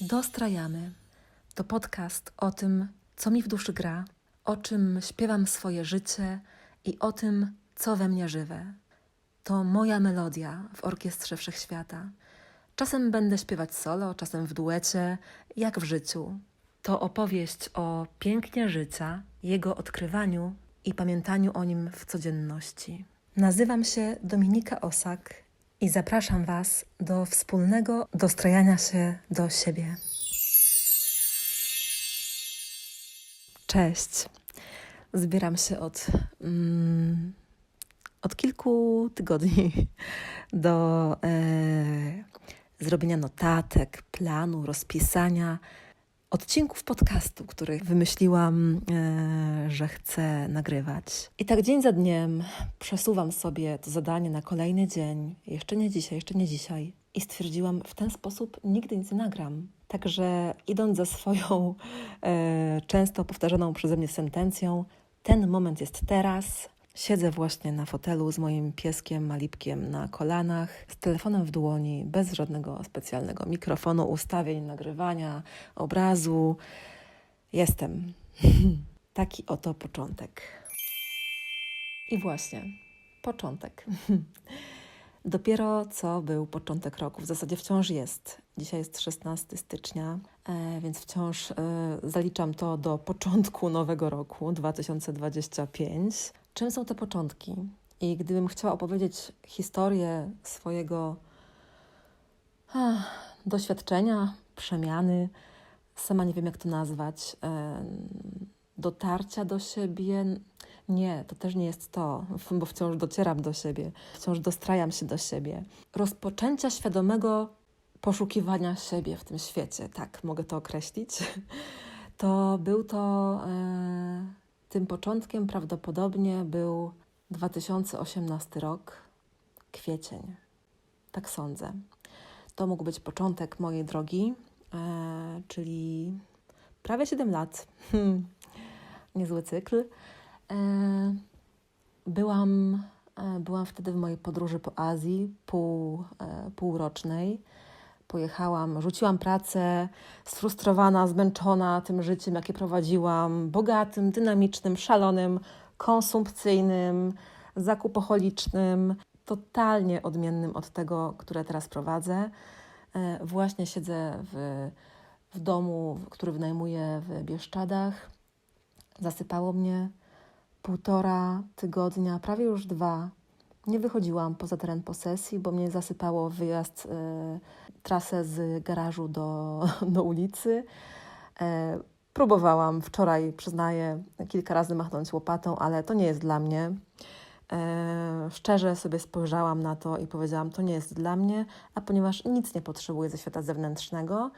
Dostrajamy. To podcast o tym, co mi w duszy gra, o czym śpiewam swoje życie i o tym, co we mnie żywe. To moja melodia w orkiestrze wszechświata. Czasem będę śpiewać solo, czasem w duecie, jak w życiu. To opowieść o pięknie życia, jego odkrywaniu i pamiętaniu o nim w codzienności. Nazywam się Dominika Osak i zapraszam Was do wspólnego dostrajania się do siebie. Cześć. Zbieram się od, mm, od kilku tygodni do e, zrobienia notatek, planu, rozpisania odcinków podcastu, których wymyśliłam, e, że chcę nagrywać. I tak dzień za dniem przesuwam sobie to zadanie na kolejny dzień. Jeszcze nie dzisiaj, jeszcze nie dzisiaj. I stwierdziłam, w ten sposób nigdy nic nie nagram. Także idąc za swoją e, często powtarzaną przeze mnie sentencją, ten moment jest teraz. Siedzę właśnie na fotelu z moim pieskiem Malipkiem na kolanach, z telefonem w dłoni, bez żadnego specjalnego mikrofonu, ustawień, nagrywania, obrazu. Jestem. Taki oto początek. I właśnie, początek. Dopiero co był początek roku, w zasadzie wciąż jest. Dzisiaj jest 16 stycznia, e, więc wciąż e, zaliczam to do początku nowego roku 2025. Czym są te początki? I gdybym chciała opowiedzieć historię swojego ach, doświadczenia, przemiany, sama nie wiem jak to nazwać, dotarcia do siebie. Nie, to też nie jest to, bo wciąż docieram do siebie, wciąż dostrajam się do siebie. Rozpoczęcia świadomego poszukiwania siebie w tym świecie, tak mogę to określić. To był to, e, tym początkiem prawdopodobnie był 2018 rok, kwiecień. Tak sądzę. To mógł być początek mojej drogi, e, czyli prawie 7 lat. Niezły cykl. E, byłam, e, byłam wtedy w mojej podróży po Azji, pół, e, półrocznej. Pojechałam, rzuciłam pracę, sfrustrowana, zmęczona tym życiem, jakie prowadziłam, bogatym, dynamicznym, szalonym, konsumpcyjnym, zakupocholicznym, totalnie odmiennym od tego, które teraz prowadzę. Właśnie siedzę w, w domu, który wynajmuję w Bieszczadach. Zasypało mnie półtora tygodnia, prawie już dwa. Nie wychodziłam poza teren posesji, bo mnie zasypało wyjazd, e, trasę z garażu do, do ulicy. E, próbowałam wczoraj, przyznaję, kilka razy machnąć łopatą, ale to nie jest dla mnie. E, szczerze sobie spojrzałam na to i powiedziałam, to nie jest dla mnie, a ponieważ nic nie potrzebuję ze świata zewnętrznego,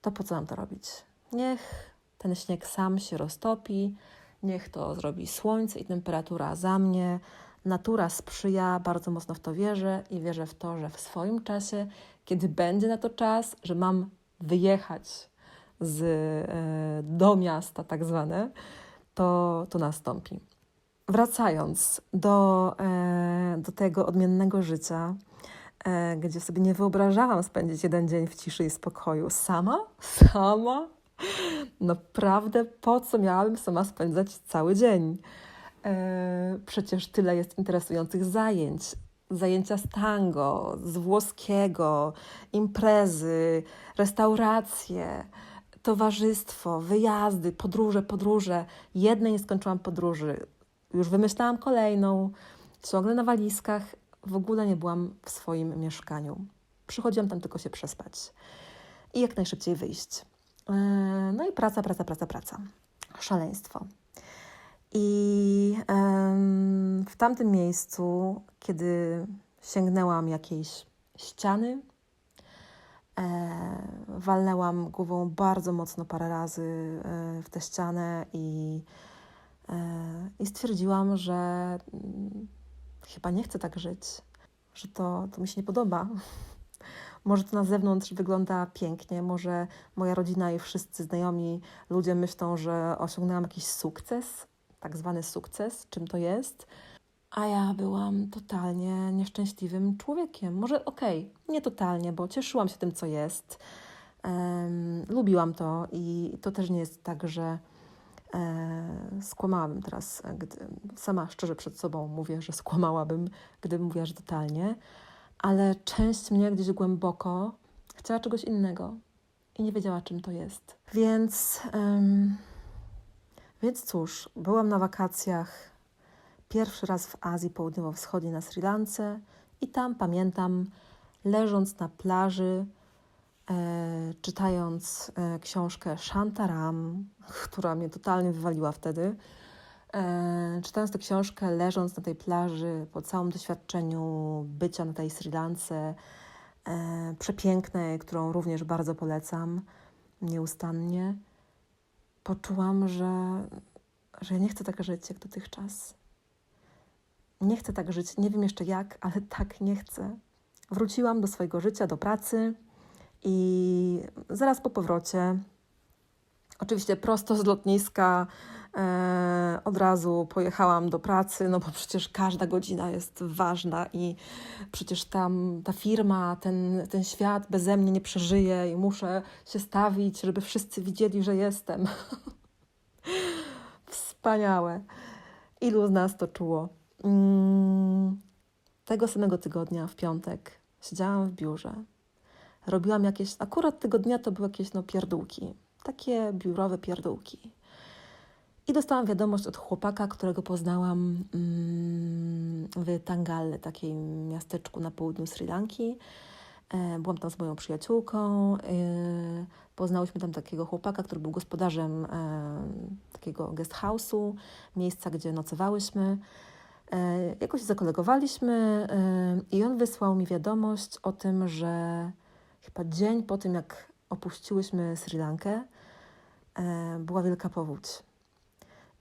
to po co mam to robić? Niech ten śnieg sam się roztopi, niech to zrobi słońce i temperatura za mnie. Natura sprzyja, bardzo mocno w to wierzę i wierzę w to, że w swoim czasie, kiedy będzie na to czas, że mam wyjechać z, e, do miasta, tak zwane, to, to nastąpi. Wracając do, e, do tego odmiennego życia, e, gdzie sobie nie wyobrażałam spędzić jeden dzień w ciszy i spokoju sama, sama, Naprawdę, po co miałabym sama spędzać cały dzień? Przecież tyle jest interesujących zajęć. Zajęcia z tango, z włoskiego, imprezy, restauracje, towarzystwo, wyjazdy, podróże, podróże. Jednej nie skończyłam podróży. Już wymyślałam kolejną, ciągle na walizkach. W ogóle nie byłam w swoim mieszkaniu. Przychodziłam tam tylko się przespać i jak najszybciej wyjść. E, no i praca, praca, praca, praca. Szaleństwo. I w tamtym miejscu, kiedy sięgnęłam jakiejś ściany, e, walnęłam głową bardzo mocno parę razy e, w tę ścianę i, i stwierdziłam, że mm, chyba nie chcę tak żyć, że to, to mi się nie podoba, może to na zewnątrz wygląda pięknie, może moja rodzina i wszyscy znajomi ludzie myślą, że osiągnęłam jakiś sukces, tak zwany sukces, czym to jest. A ja byłam totalnie nieszczęśliwym człowiekiem. Może okej, okay, nie totalnie, bo cieszyłam się tym, co jest. Em, lubiłam to i to też nie jest tak, że e, skłamałabym teraz, gdy sama szczerze przed sobą mówię, że skłamałabym, gdybym mówiła, że totalnie, ale część mnie gdzieś głęboko chciała czegoś innego i nie wiedziała, czym to jest. Więc, em, więc cóż, byłam na wakacjach pierwszy raz w Azji Południowo-Wschodniej na Sri Lance i tam pamiętam, leżąc na plaży, e, czytając e, książkę Shantaram, która mnie totalnie wywaliła wtedy. E, czytając tę książkę, leżąc na tej plaży, po całym doświadczeniu bycia na tej Sri Lance, e, przepięknej, którą również bardzo polecam nieustannie, poczułam, że, że nie chcę tak żyć jak dotychczas. Nie chcę tak żyć, nie wiem jeszcze jak, ale tak nie chcę. Wróciłam do swojego życia, do pracy i zaraz po powrocie, oczywiście prosto z lotniska, e, od razu pojechałam do pracy, no bo przecież każda godzina jest ważna i przecież tam ta firma, ten, ten świat beze mnie nie przeżyje i muszę się stawić, żeby wszyscy widzieli, że jestem. Wspaniałe. Ilu z nas to czuło? Mm, tego samego tygodnia, w piątek, siedziałam w biurze. Robiłam jakieś, akurat tego dnia to były jakieś no, pierdółki, takie biurowe pierdółki. I dostałam wiadomość od chłopaka, którego poznałam mm, w Tangalle, takim miasteczku na południu Sri Lanki. E, Byłam tam z moją przyjaciółką. e, Poznałyśmy tam takiego chłopaka, który był gospodarzem e, takiego guest house'u, miejsca, gdzie nocowałyśmy. Jakoś zakolegowaliśmy i on wysłał mi wiadomość o tym, że chyba dzień po tym, jak opuściłyśmy Sri Lankę, była wielka powódź.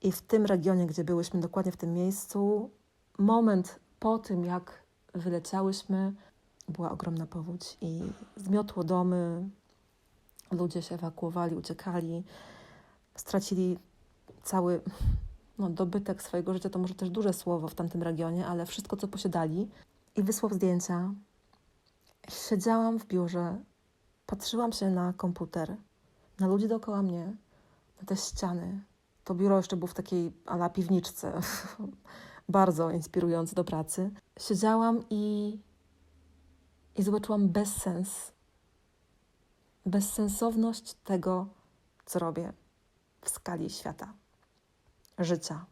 I w tym regionie, gdzie byłyśmy, dokładnie w tym miejscu, moment po tym, jak wyleciałyśmy, była ogromna powódź i zmiotło domy, ludzie się ewakuowali, uciekali, stracili cały no, dobytek swojego życia, to może też duże słowo w tamtym regionie, ale wszystko, co posiadali. I wysłał zdjęcia. Siedziałam w biurze, patrzyłam się na komputer, na ludzi dookoła mnie, na te ściany. To biuro jeszcze było w takiej ala piwniczce, bardzo inspirujące do pracy. Siedziałam i, i zobaczyłam bezsens, bezsensowność tego, co robię w skali świata, życia,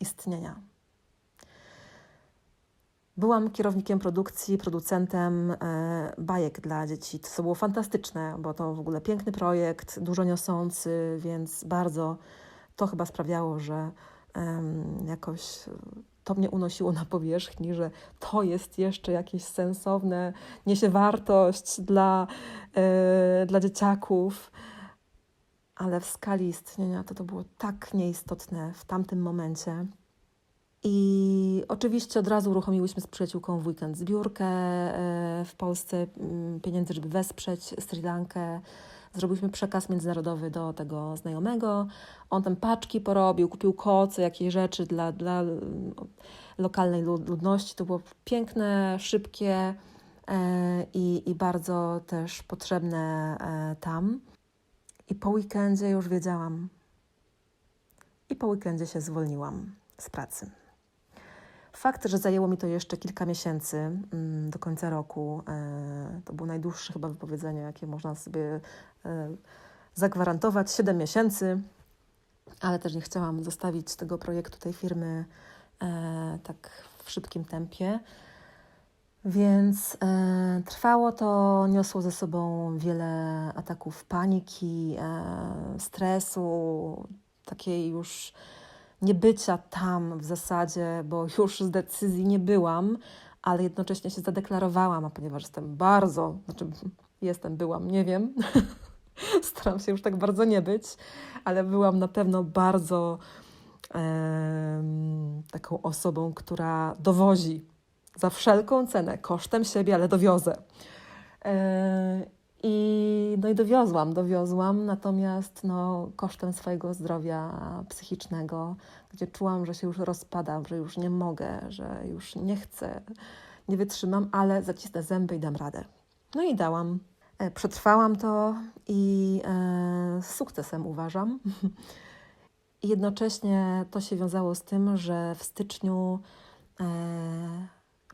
istnienia. Byłam kierownikiem produkcji, producentem e, bajek dla dzieci. To było fantastyczne, bo to w ogóle piękny projekt, dużo niosący, więc bardzo to chyba sprawiało, że jakoś to mnie unosiło na powierzchni, że to jest jeszcze jakieś sensowne, niesie wartość dla, e, dla dzieciaków. Ale w skali istnienia to to było tak nieistotne w tamtym momencie. I oczywiście od razu uruchomiłyśmy z przyjaciółką w weekend zbiórkę e, w Polsce mm, pieniędzy, żeby wesprzeć Sri Lankę. Zrobiliśmy przekaz międzynarodowy do tego znajomego. On tam paczki porobił, kupił koce, jakieś rzeczy dla, dla mm, lokalnej lud- ludności. To było piękne, szybkie e, i, i bardzo też potrzebne e, tam. I po weekendzie już wiedziałam. I po weekendzie się zwolniłam z pracy. Fakt, że zajęło mi to jeszcze kilka miesięcy mm, do końca roku, e, to było najdłuższe chyba wypowiedzenie, jakie można sobie e, zagwarantować 7 miesięcy, ale też nie chciałam zostawić tego projektu, tej firmy e, tak w szybkim tempie. Więc e, trwało to, niosło ze sobą wiele ataków paniki, e, stresu, takiej już niebycia tam w zasadzie, bo już z decyzji nie byłam, ale jednocześnie się zadeklarowałam, a ponieważ jestem bardzo, znaczy jestem, byłam, nie wiem, staram się już tak bardzo nie być, ale byłam na pewno bardzo em, taką osobą, która dowozi za wszelką cenę, kosztem siebie, ale dowiozę. E, I, no i dowiozłam, dowiozłam, natomiast no, kosztem swojego zdrowia psychicznego, gdzie czułam, że się już rozpadam, że już nie mogę, że już nie chcę, nie wytrzymam, ale zacisnę zęby i dam radę. No i dałam. E, Przetrwałam to i e, z sukcesem uważam. I jednocześnie to się wiązało z tym, że w styczniu e,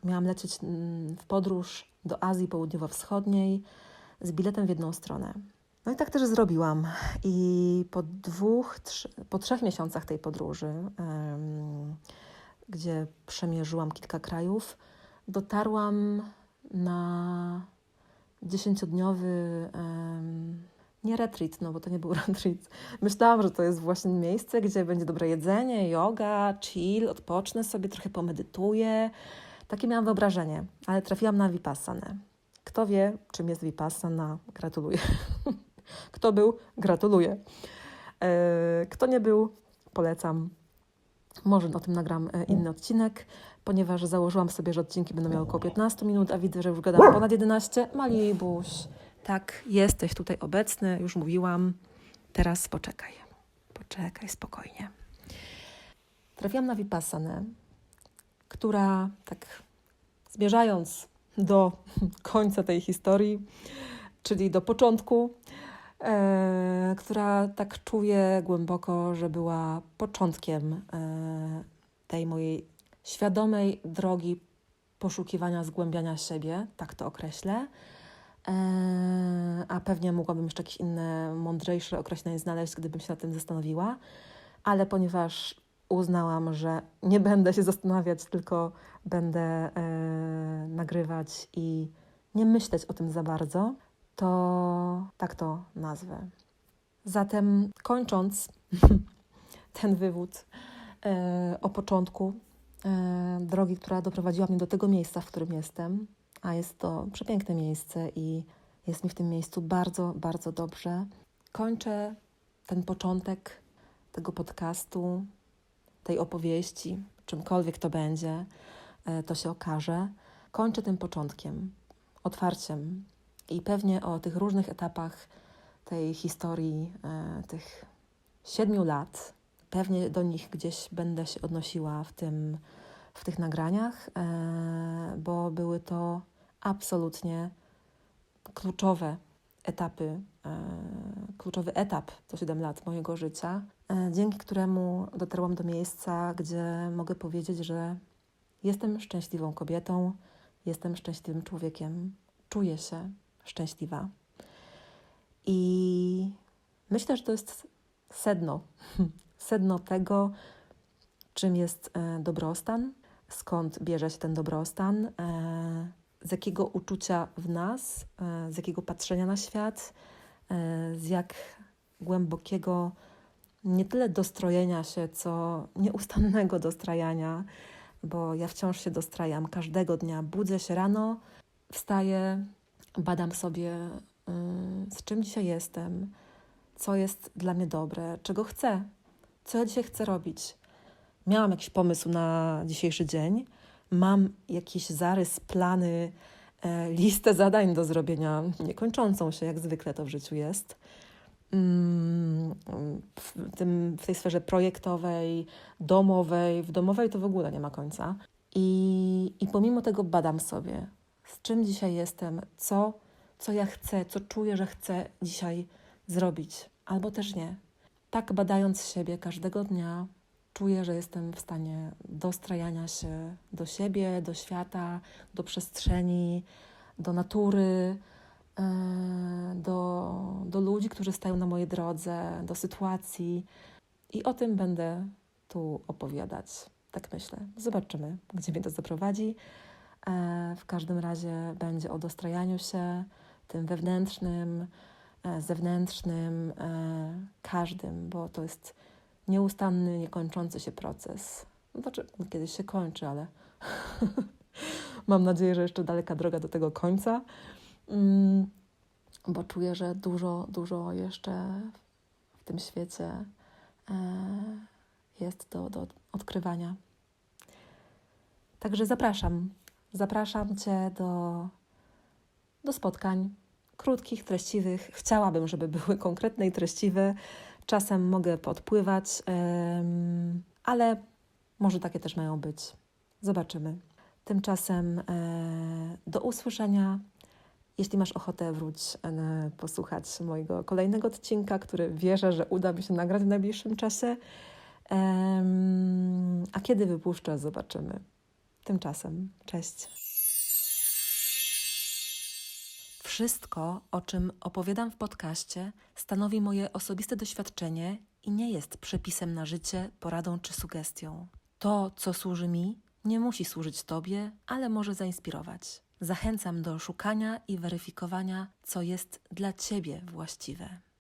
miałam lecieć mm, w podróż do Azji Południowo-Wschodniej z biletem w jedną stronę. No i tak też zrobiłam. I po dwóch, trzy, po trzech miesiącach tej podróży, em, gdzie przemierzyłam kilka krajów, dotarłam na dziesięciodniowy em, nie retreat, no bo to nie był retreat. Myślałam, że to jest właśnie miejsce, gdzie będzie dobre jedzenie, yoga, chill, odpocznę sobie, trochę pomedytuję. Takie miałam wyobrażenie, ale trafiłam na Vipassanę. Kto wie, czym jest Vipassana? Gratuluję. Kto był? Gratuluję. E, Kto nie był? Polecam. Może o tym nagram e, inny odcinek, ponieważ założyłam sobie, że odcinki będą miały około 15 minut, a widzę, że już gadam ponad 11. Malibuś, tak, jesteś tutaj obecny, już mówiłam. Teraz poczekaj. Poczekaj spokojnie. Trafiłam na Vipassanę, która tak zmierzając do końca tej historii, czyli do początku, e, która tak czuję głęboko, że była początkiem e, tej mojej świadomej drogi poszukiwania, zgłębiania siebie, tak to określę. E, a pewnie mogłabym jeszcze jakieś inne, mądrzejsze określenie znaleźć, gdybym się nad tym zastanowiła, ale ponieważ uznałam, że nie będę się zastanawiać, tylko będę e, nagrywać i nie myśleć o tym za bardzo, to tak to nazwę. Zatem kończąc ten wywód e, o początku e, drogi, która doprowadziła mnie do tego miejsca, w którym jestem, a jest to przepiękne miejsce i jest mi w tym miejscu bardzo, bardzo dobrze. Kończę ten początek tego podcastu, tej opowieści, czymkolwiek to będzie, e, to się okaże. Kończę tym początkiem, otwarciem i pewnie o tych różnych etapach tej historii, e, tych siedmiu lat, pewnie do nich gdzieś będę się odnosiła w, tym, w tych nagraniach, e, bo były to absolutnie kluczowe etapy, kluczowy etap to 7 lat mojego życia, dzięki któremu dotarłam do miejsca, gdzie mogę powiedzieć, że jestem szczęśliwą kobietą, jestem szczęśliwym człowiekiem, czuję się szczęśliwa. I myślę, że to jest sedno, sedno tego, czym jest e, dobrostan, skąd bierze się ten dobrostan, e, z jakiego uczucia w nas, e, z jakiego patrzenia na świat, e, z jak głębokiego nie tyle dostrojenia się, co nieustannego dostrajania, bo ja wciąż się dostrajam każdego dnia. Budzę się rano, wstaję, badam sobie, y, z czym dzisiaj jestem, co jest dla mnie dobre, czego chcę, co ja dzisiaj chcę robić. Miałam jakiś pomysł na dzisiejszy dzień, mam jakiś zarys, plany, e, listę zadań do zrobienia, niekończącą się, jak zwykle to w życiu jest. Mm, W, tym, w tej sferze projektowej, domowej, w domowej to w ogóle nie ma końca. I, I pomimo tego badam sobie, z czym dzisiaj jestem, co, co ja chcę, co czuję, że chcę dzisiaj zrobić, albo też nie. Tak badając siebie każdego dnia, czuję, że jestem w stanie dostrajania się do siebie, do świata, do przestrzeni, do natury, do, do ludzi, którzy stają na mojej drodze, do sytuacji. I o tym będę tu opowiadać. Tak myślę. Zobaczymy, gdzie mnie to zaprowadzi. E, W każdym razie będzie o dostrajaniu się, tym wewnętrznym, e, zewnętrznym, e, każdym, bo to jest nieustanny, niekończący się proces. No Znaczy, kiedyś się kończy, ale mam nadzieję, że jeszcze daleka droga do tego końca, bo czuję, że dużo, dużo jeszcze w tym świecie e, jest do, do odkrywania. Także zapraszam, zapraszam Cię do, do spotkań krótkich, treściwych. Chciałabym, żeby były konkretne i treściwe. Czasem mogę podpływać, ale może takie też mają być. Zobaczymy. Tymczasem e, do usłyszenia Jeśli masz ochotę, wróć e, posłuchać mojego kolejnego odcinka, który wierzę, że uda mi się nagrać w najbliższym czasie. A kiedy wypuszczę, zobaczymy. Tymczasem, cześć. Wszystko, o czym opowiadam w podcaście, stanowi moje osobiste doświadczenie i nie jest przepisem na życie, poradą czy sugestią. To, co służy mi, nie musi służyć Tobie, ale może zainspirować. Zachęcam do szukania i weryfikowania, co jest dla Ciebie właściwe.